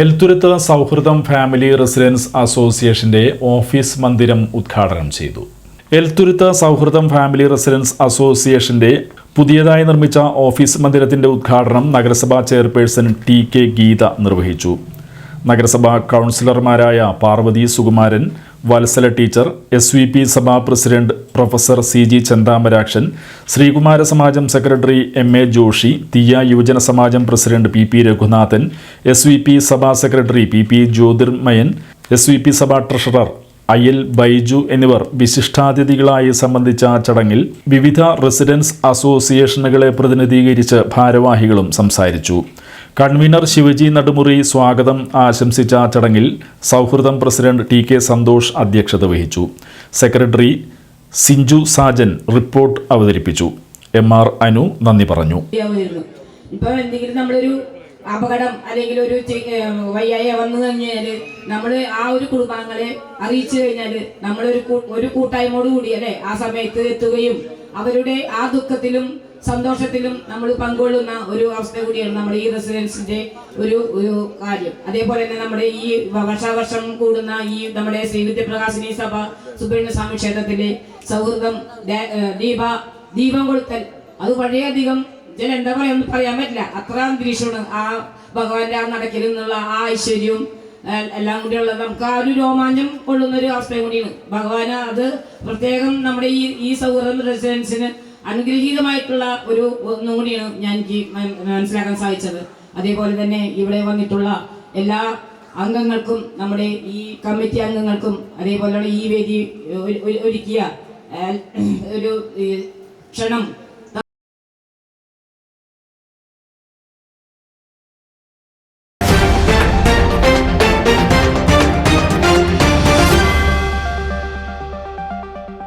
എൽത്തുരുത്ത് സൗഹൃദം family residence അസോസിയേഷന്റെ office മന്ദിരം ഉദ്ഘാടനം ചെയ്തു. എൽത്തുരുത്ത് സൗഹൃദം ഫാമിലി റെസിഡൻസ് അസോസിയേഷന്റെ പുതിയതായി നിർമ്മിച്ച ഓഫീസ് മന്ദിരത്തിന്റെ ഉദ്ഘാടനം നഗരസഭാ ചെയർപേഴ്സൺ ടി കെ ഗീത നിർവഹിച്ചു. നഗരസഭാ കൗൺസിലർമാരായ Parvathy Sukumaran Vatsala teacher S V P സഭാ പ്രസിഡന്റ് പ്രൊഫസർ സി ജി ചന്താമരാക്ഷൻ ശ്രീകുമാര സമാജം സെക്രട്ടറി എം എ ജോഷി തീയ യുവജന സമാജം president P P Raghunathan S V P സഭാ secretary P P Jyothirmayan S V P സഭാ ട്രഷറർ അയൽ ബൈജു എന്നിവർ വിശിഷ്ടാതിഥികളായി സംബന്ധിച്ച ചടങ്ങിൽ വിവിധ റെസിഡൻസ് അസോസിയേഷനുകളെ പ്രതിനിധീകരിച്ച് ഭാരവാഹികളും സംസാരിച്ചു. കൺവീനർ ശിവജി നടുമുറി സ്വാഗതം ആശംസിച്ച ചടങ്ങിൽ സൗഹൃദം പ്രസിഡന്റ് ടി കെ സന്തോഷ് അധ്യക്ഷത വഹിച്ചു. സെക്രട്ടറി സിഞ്ചു സാജൻ റിപ്പോർട്ട് അവതരിപ്പിച്ചു. എം ആർ അനു നന്ദി പറഞ്ഞു. ചെയ്യാമായിരുന്നു. ഇപ്പൊ എന്തെങ്കിലും നമ്മളൊരു അപകടം അല്ലെങ്കിൽ ഒരു വയ്യായ വന്നു കഴിഞ്ഞാൽ നമ്മൾ ആ ഒരു കുടുംബാംഗങ്ങളെ അറിയിച്ചു കഴിഞ്ഞാൽ നമ്മളൊരു ഒരു കൂട്ടായ്മയോട് കൂടി അല്ലെ? ആ സമയത്ത് എത്തുകയും അവരുടെ ആ ദുഃഖത്തിലും സന്തോഷത്തിലും നമ്മൾ പങ്കുകൊള്ളുന്ന ഒരു അവസ്ഥ കൂടിയാണ് നമ്മുടെ ഈ റെസിഡൻസിന്റെ ഒരു ഒരു കാര്യം. അതേപോലെ തന്നെ നമ്മുടെ ഈ വർഷാവർഷം കൂടുന്ന ഈ നമ്മുടെ ശ്രീവിദ്യപ്രകാശിനി സഭ സുബ്രഹ്മണ്യ സ്വാമി ക്ഷേത്രത്തിലെ സൗഹൃദം ദീപ ദീപം കൊളുത്തൽ. അത് വളരെയധികം ഞാൻ എന്താ പറയാ ഒന്നും പറയാൻ പറ്റില്ല. അത്ര അന്തരീക്ഷമാണ് ആ ഭഗവാന്റെ ആ നടക്കൽ എന്നുള്ള ആ ഐശ്വര്യവും എല്ലാം കൂടിയുള്ള നമുക്ക് ആ ഒരു രോമാഞ്ചം കൊള്ളുന്ന ഒരു അവസ്ഥയും കൂടിയാണ്. ഭഗവാൻ അത് പ്രത്യേകം നമ്മുടെ ഈ ഈ സൗഹൃദം റെസിഡൻസിന് അനുഗ്രഹീതമായിട്ടുള്ള ഒരു ഒന്നും കൂടിയാണ് ഞാൻ മനസ്സിലാക്കാൻ സാധിച്ചത്. അതേപോലെ തന്നെ ഇവിടെ വന്നിട്ടുള്ള എല്ലാ അംഗങ്ങൾക്കും നമ്മുടെ ഈ കമ്മിറ്റി അംഗങ്ങൾക്കും അതേപോലെയുള്ള ഈ വേദി ഒരു- ഒരു- ഒരുക്കിയ ഒരു ക്ഷണം